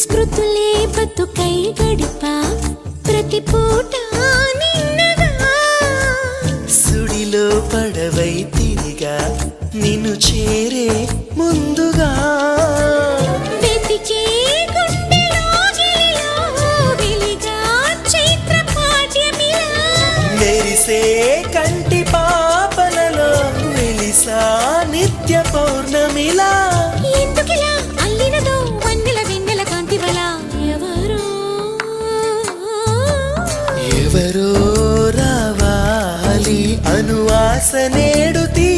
స్మృతులే బతుకై గడిపా ప్రతి పూట సుడిలో పడవై తిరిగా నిన్ను చేరే ముందుగా. వెతికే మెరిసే కంటి వెలిసా నిత్య పౌర్ణమిలా. ఎందుకిలా? ఎవరో రావాలి అనువాస నేడు తీ